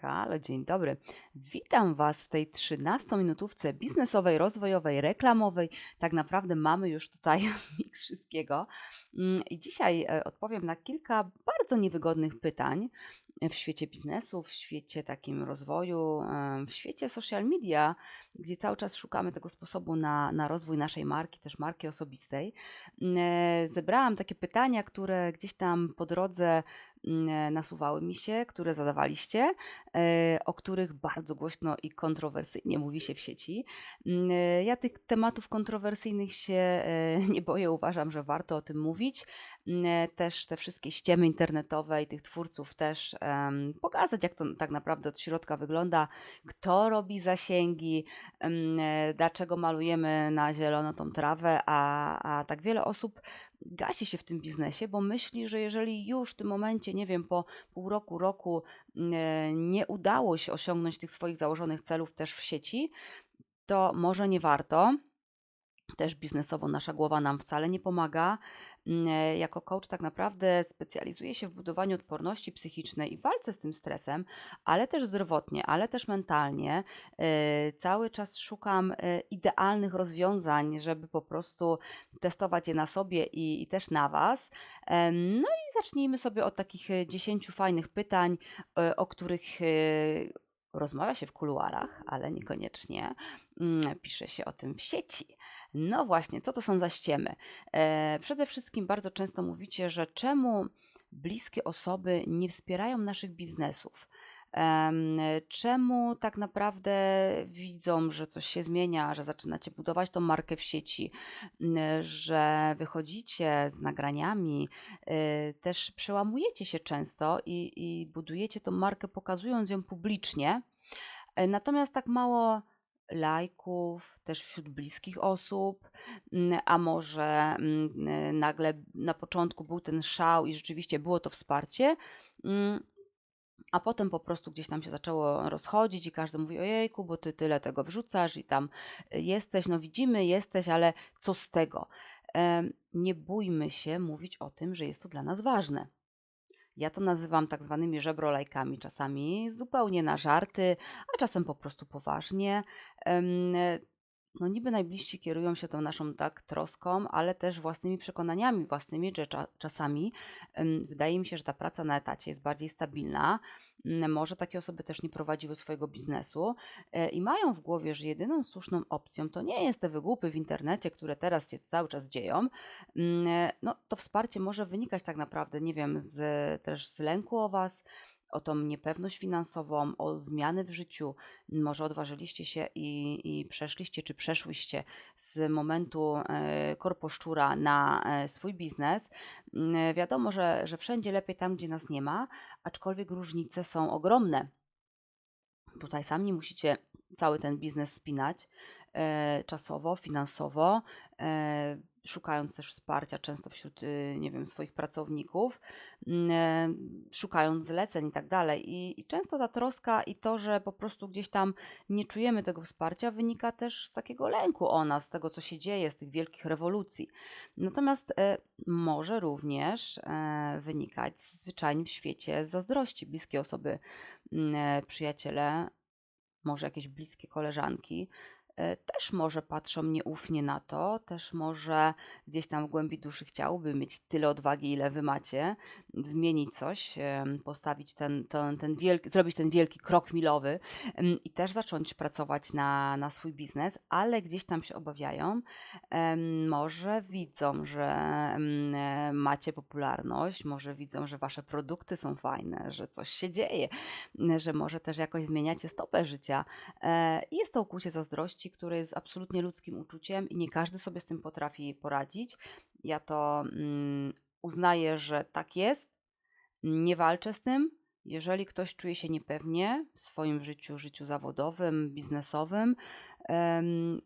Halo, dzień dobry. Witam Was w tej 13-minutówce biznesowej, rozwojowej, reklamowej. Tak naprawdę mamy już tutaj miks wszystkiego. Mm, I dzisiaj e, odpowiem na kilka bardzo niewygodnych pytań w świecie biznesu, w świecie takim rozwoju, w świecie social media, gdzie cały czas szukamy tego sposobu na, na rozwój naszej marki, też marki osobistej. Mm, e, Zebrałam takie pytania, które gdzieś tam po drodze e, nasuwały mi się, które zadawaliście e, o których bardzo głośno i kontrowersyjnie mówi się w sieci. Mm, e, Ja tych tematów kontrowersyjnych się e, nie boję, uważam, że warto o tym mówić. E, Też te wszystkie ściemy internetowe i tych twórców też em, pokazać, jak to tak naprawdę od środka wygląda, kto robi zasięgi, e, dlaczego malujemy na zielono tą trawę, a, a tak wiele osób gasi się w tym biznesie, bo myśli, że jeżeli już w tym momencie, nie wiem, po pół roku, roku e, nie udało się osiągnąć tych swoich założonych celów też w sieci, to może nie warto. Też biznesowo nasza głowa nam wcale nie pomaga. Mm, e, Jako coach tak naprawdę specjalizuję się w budowaniu odporności psychicznej i walce z tym stresem, ale też zdrowotnie, ale też mentalnie. E, Cały czas szukam e, idealnych rozwiązań, żeby po prostu testować je na sobie i, i też na Was. No i zacznijmy sobie od takich e, 10 fajnych pytań, o których rozmawia się w kuluarach, ale niekoniecznie mm, pisze się o tym w sieci. No właśnie, co to są za ściemy? E, przede wszystkim bardzo często mówicie, że czemu bliskie osoby nie wspierają naszych biznesów? Em, Czemu tak naprawdę widzą, że coś się zmienia, że zaczynacie budować tą markę w sieci, że wychodzicie z nagraniami, y, też przełamujecie się często i, i budujecie tą markę, pokazując ją publicznie, E, natomiast tak mało lajków też wśród bliskich osób, a może nagle na początku był ten szał i rzeczywiście było to wsparcie, mm, a potem po prostu gdzieś tam się zaczęło rozchodzić i każdy mówi: Ojejku, bo ty tyle tego wrzucasz i tam y, jesteś, no widzimy, jesteś, ale co z tego? Nie bójmy się mówić o tym, że jest to dla nas ważne. Ja to nazywam tak zwanymi żebrolajkami, czasami zupełnie na żarty, a czasem po prostu poważnie. No niby najbliżsi kierują się tą naszą tak troską, ale też własnymi przekonaniami, własnymi, że cza- czasami wydaje mi się, że ta praca na etacie jest bardziej stabilna. Mm, Może takie osoby też nie prowadziły swojego biznesu e, i mają w głowie, że jedyną słuszną opcją to nie jest te wygłupy w internecie, które teraz się cały czas dzieją, Mm, e, no, to wsparcie może wynikać tak naprawdę, nie wiem, z, też z lęku o Was, o tą niepewność finansową, o zmiany w życiu. Może odważyliście się i, i przeszliście, czy przeszłyście z momentu e, korposzczura na e, swój biznes. Mm, e, Wiadomo, że, że wszędzie lepiej tam, gdzie nas nie ma, aczkolwiek różnice są ogromne. Tutaj sami musicie cały ten biznes spinać czasowo, finansowo, szukając też wsparcia często wśród, y, nie wiem, swoich pracowników, mm, e, szukając zleceń i tak dalej. I, często ta troska i to, że po prostu gdzieś tam nie czujemy tego wsparcia, wynika też z takiego lęku o nas, z tego, co się dzieje, z tych wielkich rewolucji. Natomiast e, może również e, wynikać zwyczajnie w świecie zazdrości. Bliskie osoby, mm, przyjaciele może jakieś bliskie koleżanki, też może patrzą nieufnie na to, też może gdzieś tam w głębi duszy chciałby mieć tyle odwagi, ile wy macie, zmienić coś, postawić ten, ten, ten wielki, zrobić ten wielki krok milowy i też zacząć pracować na, na swój biznes, ale gdzieś tam się obawiają, może widzą, że e, macie popularność, może widzą, że wasze produkty są fajne, że coś się dzieje, że może też jakoś zmieniacie stopę życia. E, jest to ukłucie zazdrości, które jest absolutnie ludzkim uczuciem i nie każdy sobie z tym potrafi poradzić. Ja to mm, uznaję, że tak jest. Nie walczę z tym. Jeżeli ktoś czuje się niepewnie w swoim życiu, życiu zawodowym, biznesowym,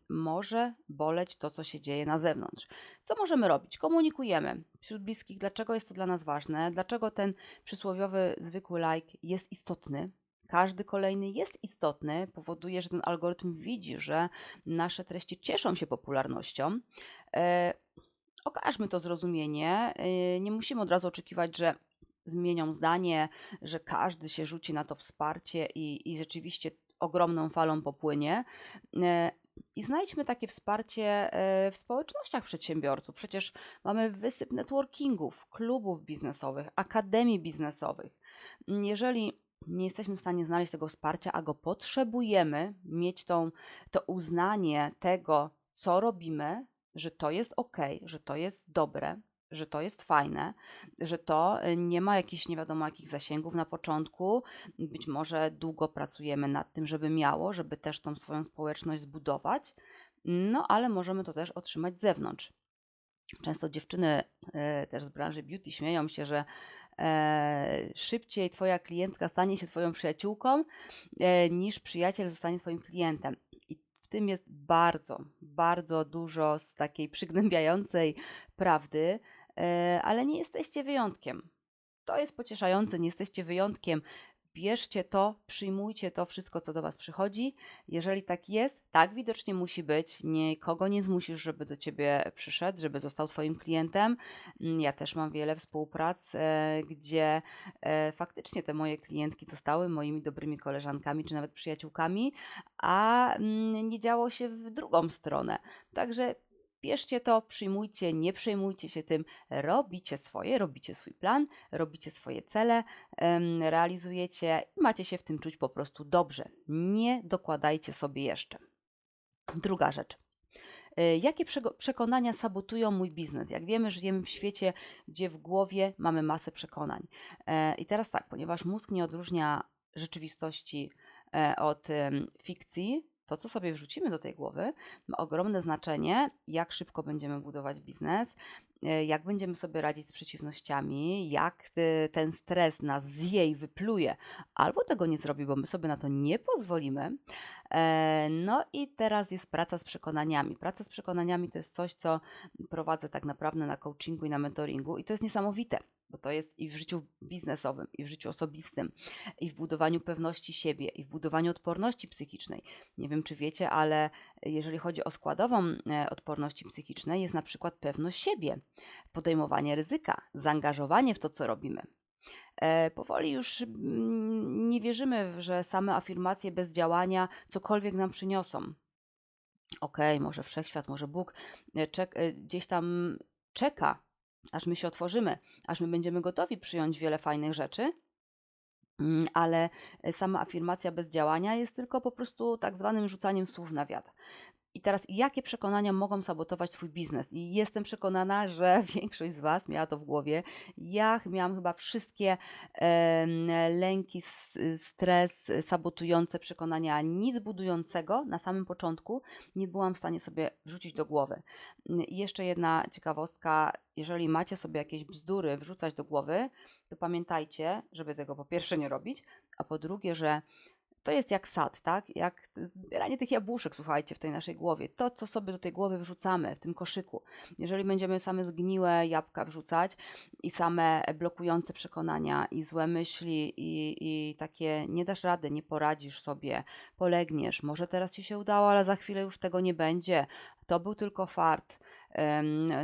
może boleć to, co się dzieje na zewnątrz. Co możemy robić? Komunikujemy wśród bliskich, dlaczego jest to dla nas ważne, dlaczego ten przysłowiowy zwykły like jest istotny. Każdy kolejny jest istotny, powoduje, że ten algorytm widzi, że nasze treści cieszą się popularnością. E, okażmy to zrozumienie. e, Nie musimy od razu oczekiwać, że zmienią zdanie, że każdy się rzuci na to wsparcie i, i rzeczywiście ogromną falą popłynie. E, I znajdźmy takie wsparcie w społecznościach przedsiębiorców. Przecież mamy wysyp networkingów, klubów biznesowych, akademii biznesowych. Jeżeli nie jesteśmy w stanie znaleźć tego wsparcia, a go potrzebujemy, mieć tą, to uznanie tego, co robimy, że to jest ok, że to jest dobre, że to jest fajne, że to y, nie ma jakichś nie wiadomo jakich zasięgów na początku. Być może długo pracujemy nad tym, żeby miało, żeby też tą swoją społeczność zbudować, no ale możemy to też otrzymać z zewnątrz. Często dziewczyny y, też z branży beauty śmieją się, że e, szybciej Twoja klientka stanie się Twoją przyjaciółką, e, niż przyjaciel zostanie Twoim klientem. I w tym jest bardzo, bardzo dużo z takiej przygnębiającej prawdy, e, ale nie jesteście wyjątkiem. To jest pocieszające, nie jesteście wyjątkiem bierzcie to, przyjmujcie to wszystko, co do Was przychodzi. Jeżeli tak jest, tak widocznie musi być. Nikogo nie zmusisz, żeby do Ciebie przyszedł, żeby został Twoim klientem. Mm, ja też mam wiele współprac, e, gdzie e, faktycznie te moje klientki zostały moimi dobrymi koleżankami, czy nawet przyjaciółkami, a mm, nie działo się w drugą stronę. Także Bierzcie to, przyjmujcie, nie przejmujcie się tym, robicie swoje, robicie swój plan, robicie swoje cele, realizujecie i macie się w tym czuć po prostu dobrze. Nie dokładajcie sobie jeszcze. Druga rzecz. E, jakie przekonania sabotują mój biznes? Jak wiemy, żyjemy w świecie, gdzie w głowie mamy masę przekonań. E, I teraz tak, ponieważ mózg nie odróżnia rzeczywistości e, od fikcji, to, co sobie wrzucimy do tej głowy, ma ogromne znaczenie, jak szybko będziemy budować biznes, e, jak będziemy sobie radzić z przeciwnościami, jak ten stres nas zje i wypluje, albo tego nie zrobi, bo my sobie na to nie pozwolimy. E, no i teraz jest praca z przekonaniami. Praca z przekonaniami to jest coś, co prowadzę tak naprawdę na coachingu i na mentoringu, i to jest niesamowite bo to jest i w życiu biznesowym, i w życiu osobistym, i w budowaniu pewności siebie, i w budowaniu odporności psychicznej. Nie wiem, czy wiecie, ale jeżeli chodzi o składową e, odporności psychicznej, jest na przykład pewność siebie, podejmowanie ryzyka, zaangażowanie w to, co robimy. E, powoli już mm, nie wierzymy, że same afirmacje bez działania cokolwiek nam przyniosą. Okej, okay, może wszechświat, może Bóg e, czek, gdzieś tam czeka aż my się otworzymy, aż my będziemy gotowi przyjąć wiele fajnych rzeczy, mm, ale sama afirmacja bez działania jest tylko po prostu tak zwanym rzucaniem słów na wiatr. I teraz, jakie przekonania mogą sabotować Twój biznes? I jestem przekonana, że większość z Was miała to w głowie. Ja miałam chyba wszystkie e, lęki, stres sabotujące przekonania, nic budującego na samym początku nie byłam w stanie sobie wrzucić do głowy. I jeszcze jedna ciekawostka: jeżeli macie sobie jakieś bzdury wrzucać do głowy, to pamiętajcie, żeby tego po pierwsze nie robić, a po drugie, że to jest jak sad, tak? Jak zbieranie tych jabłuszek, słuchajcie, w tej naszej głowie. To, co sobie do tej głowy wrzucamy w tym koszyku. Jeżeli będziemy same zgniłe jabłka wrzucać i same blokujące przekonania i złe myśli i, i takie nie dasz rady, nie poradzisz sobie, polegniesz, może teraz ci się udało, ale za chwilę już tego nie będzie. To był tylko fart.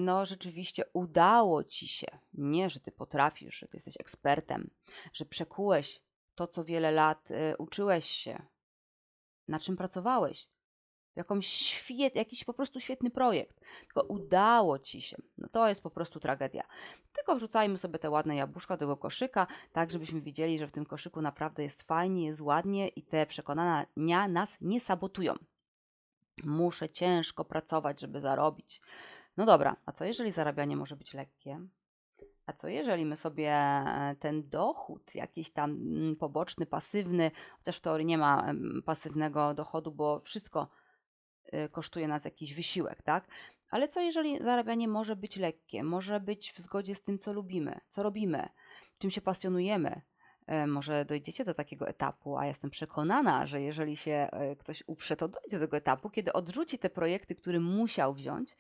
No, rzeczywiście udało ci się. Nie, że ty potrafisz, że ty jesteś ekspertem, że przekułeś to, co wiele lat y, uczyłeś się, na czym pracowałeś, jakąś świet, jakiś po prostu świetny projekt, tylko udało ci się. No to jest po prostu tragedia. Tylko wrzucajmy sobie te ładne jabłuszka do tego koszyka, tak żebyśmy widzieli, że w tym koszyku naprawdę jest fajnie, jest ładnie i te przekonania nas nie sabotują. Muszę ciężko pracować, żeby zarobić. No dobra, a co jeżeli zarabianie może być lekkie? A co jeżeli my sobie e, ten dochód, jakiś tam mm, poboczny, pasywny, chociaż w teorii nie ma pasywnego dochodu, bo wszystko y, kosztuje nas jakiś wysiłek, tak? Ale co jeżeli zarabianie może być lekkie, może być w zgodzie z tym, co lubimy, co robimy, czym się pasjonujemy? E, może dojdziecie do takiego etapu, a jestem przekonana, że jeżeli się e, ktoś uprze, to dojdzie do tego etapu, kiedy odrzuci te projekty, które musiał wziąć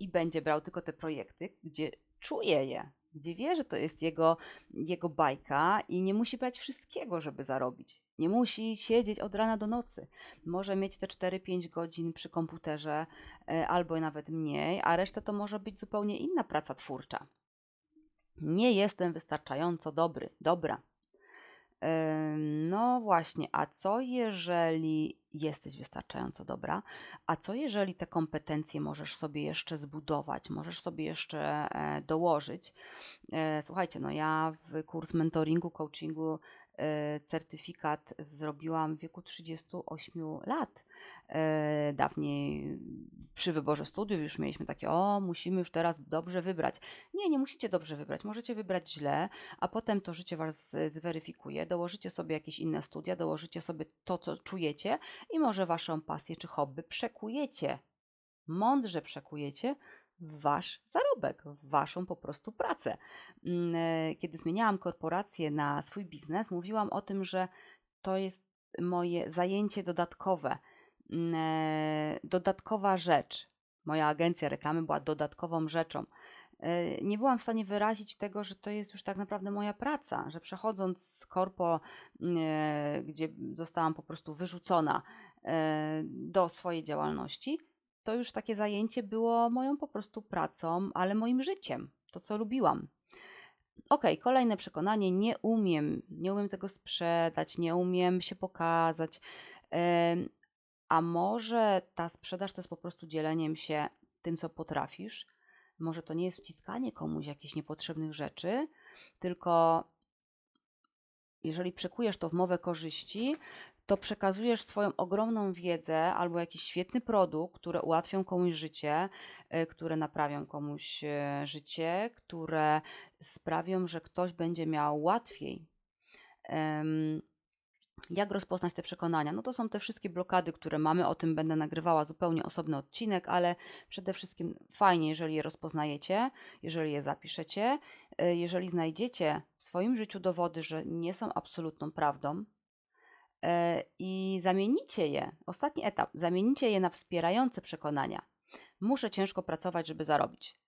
i będzie brał tylko te projekty, gdzie czuje je, wie, że to jest jego, jego bajka i nie musi brać wszystkiego, żeby zarobić. Nie musi siedzieć od rana do nocy. Może mieć te 4-5 godzin przy komputerze e, albo nawet mniej, a reszta to może być zupełnie inna praca twórcza. Nie jestem wystarczająco dobry, dobra. No właśnie, a co jeżeli jesteś wystarczająco dobra? A co jeżeli te kompetencje możesz sobie jeszcze zbudować, możesz sobie jeszcze e, dołożyć? E, Słuchajcie, no ja w kurs mentoringu, coachingu e, certyfikat zrobiłam w wieku 38 lat. E, Dawniej przy wyborze studiów już mieliśmy takie, o, musimy już teraz dobrze wybrać. Nie, nie musicie dobrze wybrać, możecie wybrać źle, a potem to życie Was zweryfikuje. Dołożycie sobie jakieś inne studia, dołożycie sobie to, co czujecie i może Waszą pasję czy hobby przekujecie, mądrze przekujecie w Wasz zarobek, w Waszą po prostu pracę. Mm, e, Kiedy zmieniałam korporację na swój biznes, mówiłam o tym, że to jest moje zajęcie dodatkowe, dodatkowa rzecz. Moja agencja reklamy była dodatkową rzeczą. E, Nie byłam w stanie wyrazić tego, że to jest już tak naprawdę moja praca, że przechodząc z korpo, mm, e, gdzie zostałam po prostu wyrzucona e, do swojej działalności, to już takie zajęcie było moją po prostu pracą, ale moim życiem, to co lubiłam. Okej, kolejne przekonanie, nie umiem, nie umiem tego sprzedać, nie umiem się pokazać. A może ta sprzedaż to jest po prostu dzieleniem się tym, co potrafisz? Może to nie jest wciskanie komuś jakichś niepotrzebnych rzeczy, tylko jeżeli przekujesz to w mowę korzyści, to przekazujesz swoją ogromną wiedzę albo jakiś świetny produkt, które ułatwią komuś życie, e, które naprawią komuś e, życie, które sprawią, że ktoś będzie miał łatwiej. Jak rozpoznać te przekonania? No to są te wszystkie blokady, które mamy. O tym będę nagrywała zupełnie osobny odcinek, ale przede wszystkim fajnie, jeżeli je rozpoznajecie, jeżeli je zapiszecie, e, jeżeli znajdziecie w swoim życiu dowody, że nie są absolutną prawdą e, i zamienicie je, ostatni etap, zamienicie je na wspierające przekonania. Muszę ciężko pracować, żeby zarobić.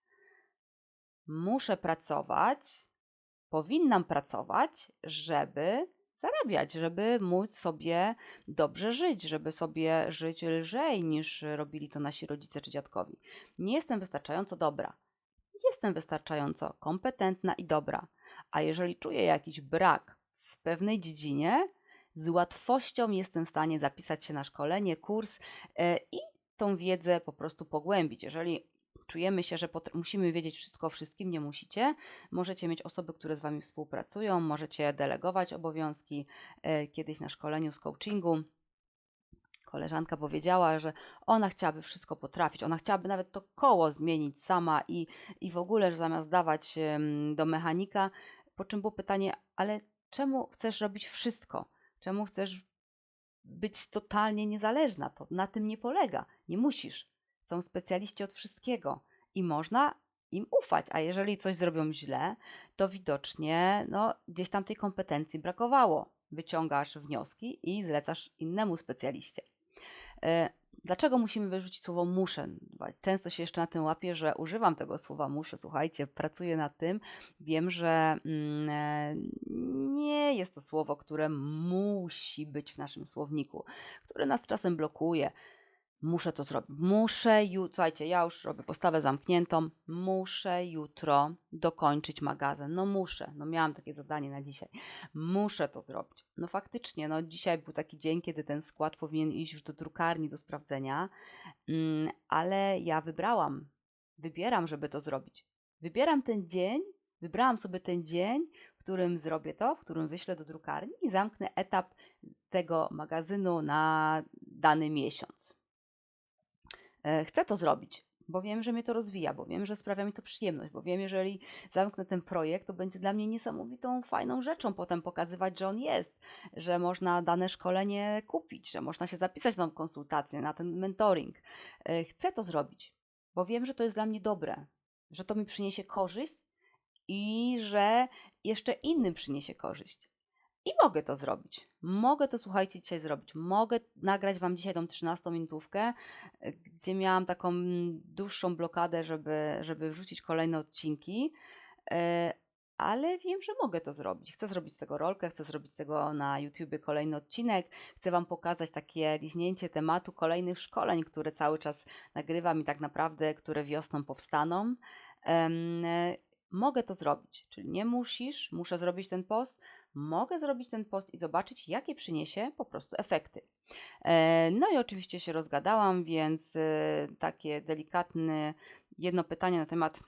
Muszę pracować, powinnam pracować, żeby zarabiać, żeby móc sobie dobrze żyć, żeby sobie żyć lżej niż robili to nasi rodzice czy dziadkowi. Nie jestem wystarczająco dobra. Jestem wystarczająco kompetentna i dobra. A jeżeli czuję jakiś brak w pewnej dziedzinie, z łatwością jestem w stanie zapisać się na szkolenie, kurs e, i tą wiedzę po prostu pogłębić. Jeżeli czujemy się, że musimy wiedzieć wszystko o wszystkim, nie musicie. Możecie mieć osoby, które z Wami współpracują, możecie delegować obowiązki. E, Kiedyś na szkoleniu z coachingu koleżanka powiedziała, że ona chciałaby wszystko potrafić, ona chciałaby nawet to koło zmienić sama i, i w ogóle, że zamiast dawać do mechanika, po czym było pytanie, ale czemu chcesz robić wszystko? Czemu chcesz być totalnie niezależna? To na tym nie polega. Nie musisz. Są specjaliści od wszystkiego i można im ufać, a jeżeli coś zrobią źle, to widocznie no, gdzieś tam tej kompetencji brakowało. Wyciągasz wnioski i zlecasz innemu specjaliście. E, Dlaczego musimy wyrzucić słowo muszę? Często się jeszcze na tym łapię, że używam tego słowa muszę. Słuchajcie, pracuję nad tym. Wiem, że mm, e, nie jest to słowo, które musi być w naszym słowniku, które nas czasem blokuje. Muszę to zrobić. Muszę jutro, słuchajcie, ja już robię postawę zamkniętą. Muszę jutro dokończyć magazyn. No muszę, no miałam takie zadanie na dzisiaj. Muszę to zrobić. No faktycznie, no dzisiaj był taki dzień, kiedy ten skład powinien iść już do drukarni do sprawdzenia, mm, ale ja wybrałam, wybieram, żeby to zrobić. Wybieram ten dzień, wybrałam sobie ten dzień, w którym zrobię to, w którym wyślę do drukarni i zamknę etap tego magazynu na dany miesiąc. E, Chcę to zrobić, bo wiem, że mnie to rozwija, bo wiem, że sprawia mi to przyjemność, bo wiem, jeżeli zamknę ten projekt, to będzie dla mnie niesamowitą, fajną rzeczą potem pokazywać, że on jest, że można dane szkolenie kupić, że można się zapisać na tą konsultację, na ten mentoring. E, Chcę to zrobić, bo wiem, że to jest dla mnie dobre, że to mi przyniesie korzyść i że jeszcze innym przyniesie korzyść. I mogę to zrobić. Mogę to, słuchajcie, dzisiaj zrobić. Mogę nagrać Wam dzisiaj tą 13-minutówkę, y, gdzie miałam taką dłuższą blokadę, żeby, żeby wrzucić kolejne odcinki, e, ale wiem, że mogę to zrobić. Chcę zrobić z tego rolkę, chcę zrobić z tego na YouTubie kolejny odcinek. Chcę Wam pokazać takie liźnięcie tematu kolejnych szkoleń, które cały czas nagrywam i tak naprawdę, które wiosną powstaną. Mogę to zrobić. Czyli nie musisz, muszę zrobić ten post, mogę zrobić ten post i zobaczyć, jakie przyniesie po prostu efekty. E, no i oczywiście się rozgadałam, więc e, takie delikatne jedno pytanie na temat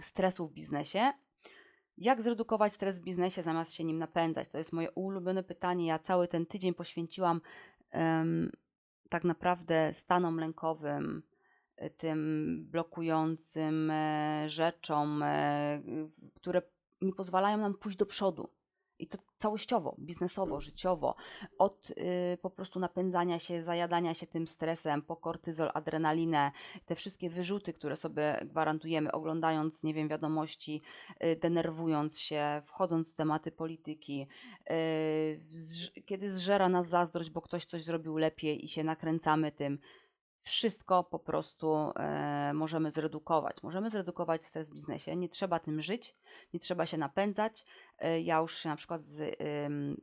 stresu w biznesie. Jak zredukować stres w biznesie zamiast się nim napędzać? To jest moje ulubione pytanie. Ja cały ten tydzień poświęciłam um, tak naprawdę stanom lękowym, tym blokującym e, rzeczom, które nie pozwalają nam pójść do przodu. I to całościowo, biznesowo, życiowo, od y, po prostu napędzania się, zajadania się tym stresem, po kortyzol, adrenalinę, te wszystkie wyrzuty, które sobie gwarantujemy, oglądając, nie wiem, wiadomości, y, denerwując się, wchodząc w tematy polityki, y, kiedy zżera nas zazdrość, bo ktoś coś zrobił lepiej i się nakręcamy tym, wszystko po prostu e, możemy zredukować. Możemy zredukować stres w biznesie. Nie trzeba tym żyć, nie trzeba się napędzać. E, ja już się na przykład z e,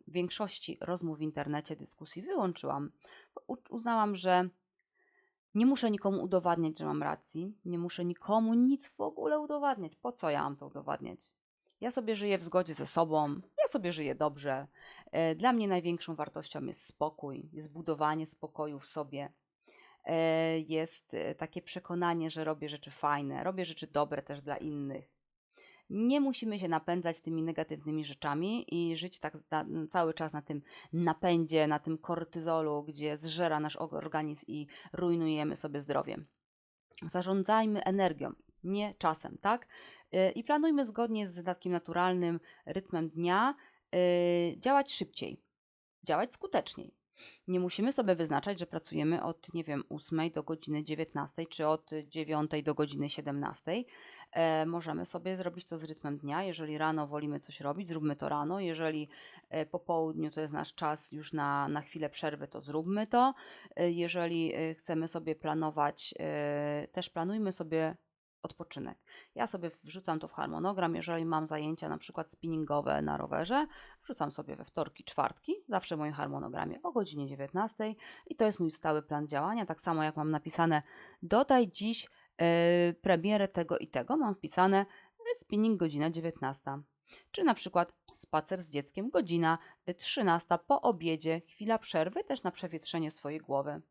większości rozmów w internecie, dyskusji wyłączyłam. U, uznałam, że nie muszę nikomu udowadniać, że mam racji. Nie muszę nikomu nic w ogóle udowadniać. Po co ja mam to udowadniać? Ja sobie żyję w zgodzie ze sobą, ja sobie żyję dobrze. E, dla mnie największą wartością jest spokój, jest budowanie spokoju w sobie, jest e, takie przekonanie, że robię rzeczy fajne, robię rzeczy dobre też dla innych. Nie musimy się napędzać tymi negatywnymi rzeczami i żyć tak cały czas na tym napędzie, na tym kortyzolu, gdzie zżera nasz organizm i rujnujemy sobie zdrowie. Zarządzajmy energią, nie czasem, tak? E, I planujmy zgodnie z takim naturalnym rytmem dnia działać szybciej, działać skuteczniej. Nie musimy sobie wyznaczać, że pracujemy od, nie wiem, 8 do godziny 19, czy od 9 do godziny 17. E, możemy sobie zrobić to z rytmem dnia. Jeżeli rano wolimy coś robić, zróbmy to rano. Jeżeli e, po południu to jest nasz czas już na, na chwilę przerwy, to zróbmy to. E, jeżeli e, chcemy sobie planować, e, też planujmy sobie odpoczynek. Ja sobie wrzucam to w harmonogram, jeżeli mam zajęcia na przykład spinningowe na rowerze, wrzucam sobie we wtorki, czwartki, zawsze w moim harmonogramie o godzinie 19 i to jest mój stały plan działania, tak samo jak mam napisane dodaj dziś yy, premierę tego i tego, mam wpisane e, spinning godzina 19. Czy na przykład spacer z dzieckiem godzina 13 po obiedzie, chwila przerwy też na przewietrzenie swojej głowy.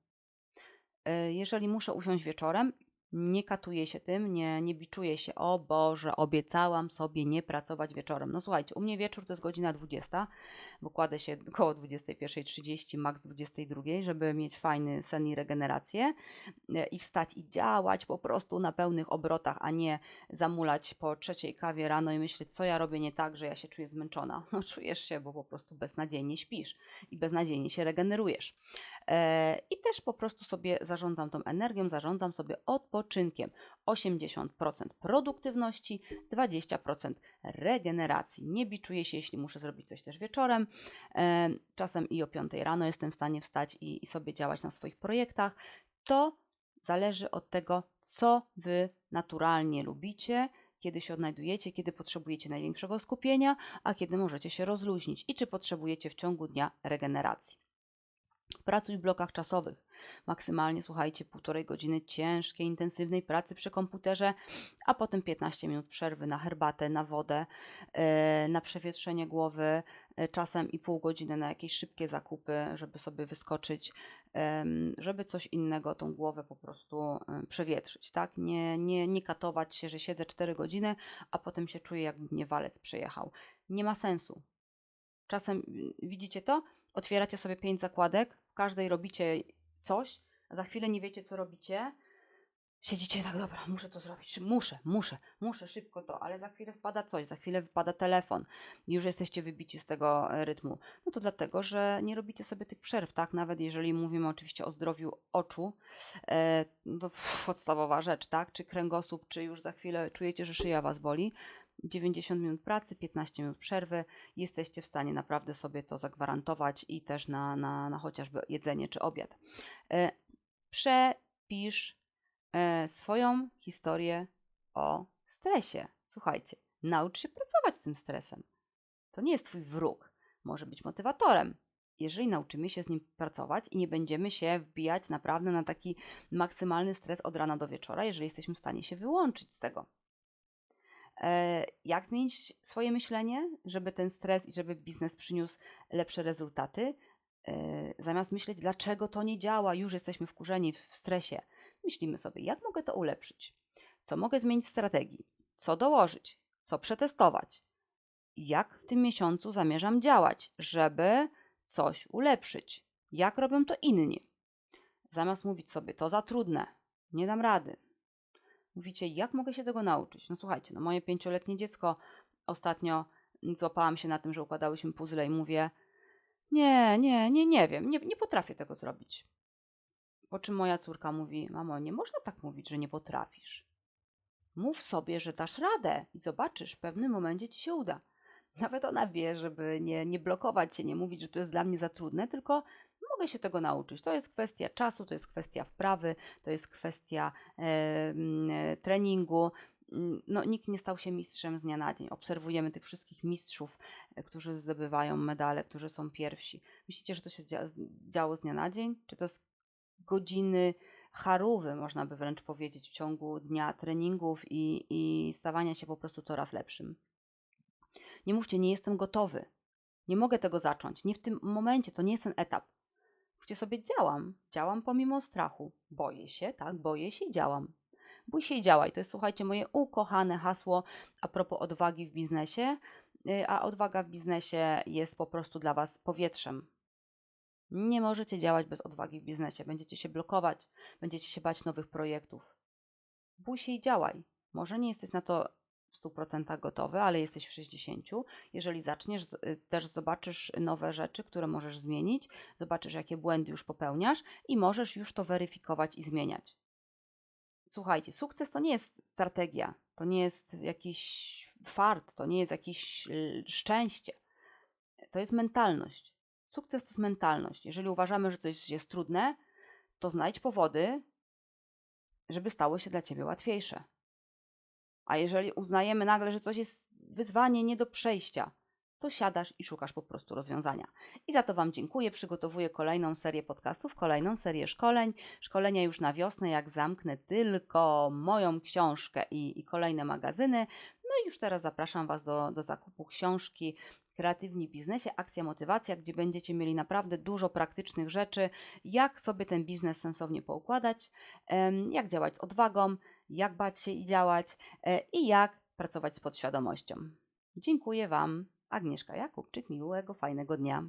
E, jeżeli muszę usiąść wieczorem, nie katuję się tym, nie, nie biczuję się, o Boże, obiecałam sobie nie pracować wieczorem. No słuchajcie, u mnie wieczór to jest godzina 20, bo kładę się około 21.30, maks 22, żeby mieć fajny sen i regenerację e, i wstać i działać po prostu na pełnych obrotach, a nie zamulać po trzeciej kawie rano i myśleć, co ja robię nie tak, że ja się czuję zmęczona. No czujesz się, bo po prostu beznadziejnie śpisz i beznadziejnie się regenerujesz. E, I też po prostu sobie zarządzam tą energią, zarządzam sobie odpoczynkiem. 80% produktywności, 20% regeneracji. Nie biczuję się, jeśli muszę zrobić coś też wieczorem. E, czasem i o 5 rano jestem w stanie wstać i, i sobie działać na swoich projektach. To zależy od tego, co Wy naturalnie lubicie, kiedy się odnajdujecie, kiedy potrzebujecie największego skupienia, a kiedy możecie się rozluźnić i czy potrzebujecie w ciągu dnia regeneracji. Pracuj w blokach czasowych. Maksymalnie słuchajcie półtorej godziny ciężkiej, intensywnej pracy przy komputerze, a potem 15 minut przerwy na herbatę, na wodę, e, na przewietrzenie głowy, e, czasem i pół godziny na jakieś szybkie zakupy, żeby sobie wyskoczyć, żeby coś innego, tą głowę po prostu przewietrzyć, tak? Nie, nie, nie katować się, że siedzę 4 godziny, a potem się czuję, jakby mnie walec przejechał. Nie ma sensu. Czasem widzicie to? Otwieracie sobie pięć zakładek, w każdej robicie coś, a za chwilę nie wiecie, co robicie. Siedzicie tak, dobra, muszę to zrobić, muszę, muszę, muszę szybko to, ale za chwilę wpada coś, za chwilę wypada telefon i już jesteście wybici z tego e, rytmu. No to dlatego, że nie robicie sobie tych przerw, tak? Nawet jeżeli mówimy oczywiście o zdrowiu oczu, e, to podstawowa rzecz, tak? Czy kręgosłup, czy już za chwilę czujecie, że szyja was boli, 90 minut pracy, 15 minut przerwy, jesteście w stanie naprawdę sobie to zagwarantować i też na, na, na chociażby jedzenie czy obiad. E, przepisz e, swoją historię o stresie. Słuchajcie, naucz się pracować z tym stresem. To nie jest Twój wróg, może być motywatorem. Jeżeli nauczymy się z nim pracować i nie będziemy się wbijać naprawdę na taki maksymalny stres od rana do wieczora, jeżeli jesteśmy w stanie się wyłączyć z tego. E, Jak zmienić swoje myślenie, żeby ten stres i żeby biznes przyniósł lepsze rezultaty? E, Zamiast myśleć, dlaczego to nie działa, już jesteśmy wkurzeni, w stresie. Myślimy sobie, jak mogę to ulepszyć? Co mogę zmienić w strategii? Co dołożyć? Co przetestować? Jak w tym miesiącu zamierzam działać, żeby coś ulepszyć? Jak robią to inni? Zamiast mówić sobie, to za trudne, nie dam rady. Mówicie, jak mogę się tego nauczyć? No słuchajcie, no moje pięcioletnie dziecko ostatnio złapałam się na tym, że układałyśmy puzzle i mówię, nie, nie, nie, nie wiem, nie, nie potrafię tego zrobić. Po czym moja córka mówi, mamo, nie można tak mówić, że nie potrafisz. Mów sobie, że dasz radę i zobaczysz, w pewnym momencie ci się uda. Nawet ona wie, żeby nie, nie blokować się, nie mówić, że to jest dla mnie za trudne, tylko mogę się tego nauczyć. To jest kwestia czasu, to jest kwestia wprawy, to jest kwestia e, treningu. No, nikt nie stał się mistrzem z dnia na dzień. Obserwujemy tych wszystkich mistrzów, e, którzy zdobywają medale, którzy są pierwsi. Myślicie, że to się dzia- działo z dnia na dzień? Czy to jest godziny charówy, można by wręcz powiedzieć, w ciągu dnia treningów i, i stawania się po prostu coraz lepszym? Nie mówcie, nie jestem gotowy. Nie mogę tego zacząć. Nie w tym momencie, to nie jest ten etap. Mówcie sobie, działam. Działam pomimo strachu. Boję się, tak, boję się i działam. Bój się i działaj. To jest, słuchajcie, moje ukochane hasło a propos odwagi w biznesie. Y, A odwaga w biznesie jest po prostu dla Was powietrzem. Nie możecie działać bez odwagi w biznesie. Będziecie się blokować, będziecie się bać nowych projektów. Bój się i działaj. Może nie jesteś na to w 100% gotowy, ale jesteś w 60%. Jeżeli zaczniesz, y, też zobaczysz nowe rzeczy, które możesz zmienić, zobaczysz, jakie błędy już popełniasz i możesz już to weryfikować i zmieniać. Słuchajcie, sukces to nie jest strategia, to nie jest jakiś fart, to nie jest jakieś szczęście. To jest mentalność. Sukces to jest mentalność. Jeżeli uważamy, że coś jest trudne, to znajdź powody, żeby stało się dla ciebie łatwiejsze. A jeżeli uznajemy nagle, że coś jest wyzwanie nie do przejścia, to siadasz i szukasz po prostu rozwiązania. I za to Wam dziękuję. Przygotowuję kolejną serię podcastów, kolejną serię szkoleń. Szkolenia już na wiosnę, jak zamknę tylko moją książkę i, i kolejne magazyny. No i już teraz zapraszam Was do, do zakupu książki Kreatywni biznesie, akcja motywacja, gdzie będziecie mieli naprawdę dużo praktycznych rzeczy, jak sobie ten biznes sensownie poukładać, jak działać z odwagą, jak bać się i działać e, i jak pracować z podświadomością. Dziękuję Wam. Agnieszka Jakubczyk, miłego, fajnego dnia.